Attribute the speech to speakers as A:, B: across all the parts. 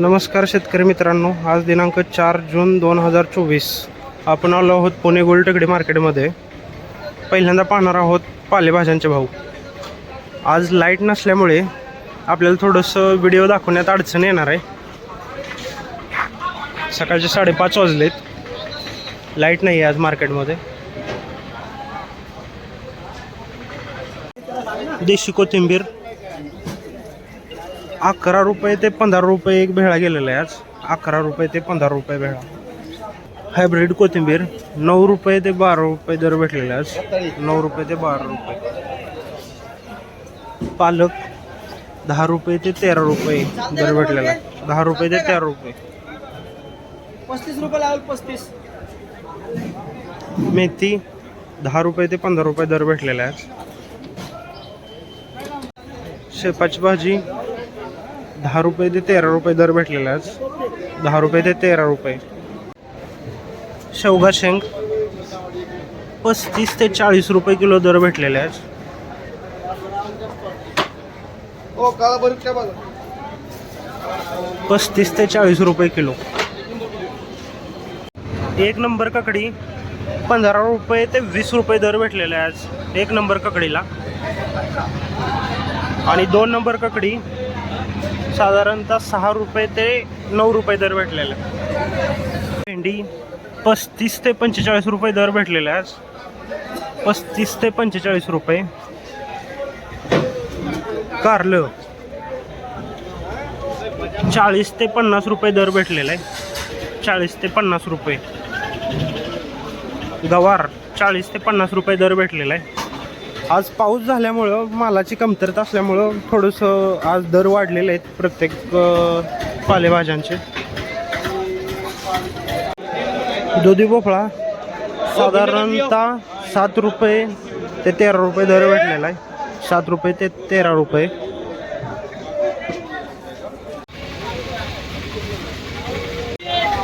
A: नमस्कार शेतकरी मित्रांनो आज दिनांक चार जून दोन हजार चोवीस. आपण आलो आहोत पुणे गोलटेकडी मार्केटमध्ये. पहिल्यांदा पाहणार आहोत पालेभाज्यांचे भाव. आज लाइट नसल्यामुळे आपल्याला थोडंसं व्हिडिओ दाखवण्यात अडचण येणार आहे. सकाळचे साडेपाच वाजलेत. लाइट नाही आहे आज मार्केटमध्ये. देशी कोथिंबीर अकरा रुपये ते पंधरा रुपये एक भेळा गेलेला आहे आज. अकरा रुपये ते पंधरा रुपये भेळा. हायब्रिड कोथिंबीर नऊ रुपये ते बारा रुपये दर भेटलेला आज. नऊ रुपये ते बारा रुपये. पालक दहा रुपये ते तेरा रुपये दर भेटलेला आहे. दहा रुपये ते तेरा रुपये.
B: पस्तीस रुपये लावल पस्तीस.
A: मेथी दहा रुपये ते पंधरा रुपये दर भेटलेला आहे शेपाची भाजी दहा रुपये ते तेरा रुपये दर भेटलेला आज. दहा रुपये ते तेरा रुपये. शेवगा शेंग पस्तीस ते चाळीस रुपये किलो दर भेटलेले आहे आज पस्तीस ते चाळीस रुपये किलो. एक नंबर ककडी पंधरा रुपये ते वीस रुपये दर भेटलेला आहे आज. एक नंबर ककडीला. आणि दोन नंबर ककडी साधारणतः सहा रुपये ते नऊ रुपये दर भेटलेला. आहे भेंडी पस्तीस ते पंचेचाळीस रुपये दर भेटलेला आहे आज. पस्तीस ते पंचेचाळीस रुपये. कारलं चाळीस ते पन्नास रुपये दर भेटलेला. आहे चाळीस ते पन्नास रुपये. गवार चाळीस ते पन्नास रुपये दर भेटलेला. आहे आज पाऊस झाल्यामुळं मालाची कमतरता असल्यामुळं थोडंसं आज दर वाढलेले आहेत प्रत्येक पालेभाज्यांचे. दुधी भोपळा साधारणतः सात रुपये ते तेरा रुपये दर भेटलेला आहे. सात रुपये ते तेरा रुपये.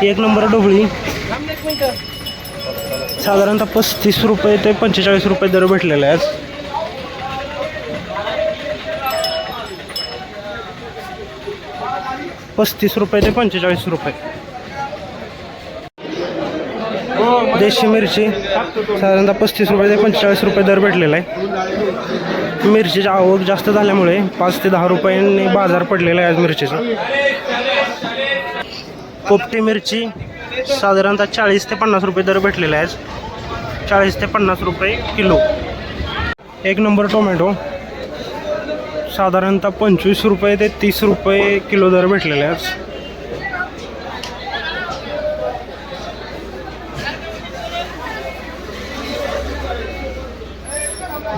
A: एक नंबर ढोबळी. साधारणतः पस्तीस रुपये ते पंचेचाळीस रुपये दर भेटलेला आहे पस्तीस रुपये ते पंचेचाळीस रुपये. देशी मिरची साधारणतः पस्तीस रुपये ते पंचेचाळीस रुपये दर भेटलेला आहे. मिरचीची आवक जास्त झाल्यामुळे पाच ते दहा रुपयांनी बाजार पडलेला आहे आज मिरचीचा. पोपटी मिरची साधारणतः चाळीस ते पन्नास रुपये दर भेटलेला आहे आज. चाळीस ते पन्नास रुपये किलो. एक नंबर टोमॅटो. साधारणतः पंचवीस रुपये ते तीस रुपये किलो दर भेटलेले आहेत.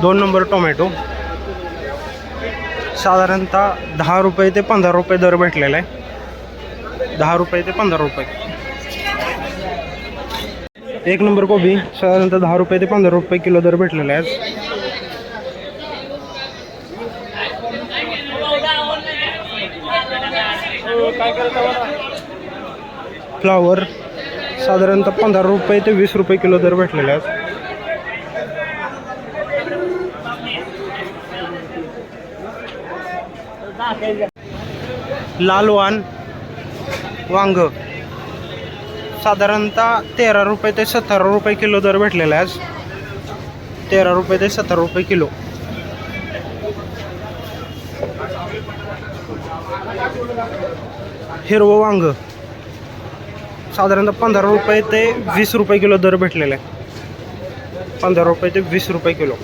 A: दोन नंबर टोमॅटो. साधारणतः दहा रुपये ते पंधरा रुपये दर भेटलेला आहे दहा रुपये ते पंधरा रुपये. एक नंबर कोबी साधारणतः दहा रुपये ते पंधरा रुपये किलो दर भेटलेला आहे फ्लावर साधारणतः पंधरा रुपये ते वीस रुपये किलो दर भेटलेले आहे लाल वान वांग साधारणतः तेरा रुपये ते सतरा रुपये किलो दर भेटलेला आहे तेरा रुपये ते सतरा रुपये किलो. हिरवं वांग. साधारणतः पंधरा रुपये ते वीस रुपये किलो दर भेटलेला. आहे पंधरा रुपये ते वीस रुपये किलो.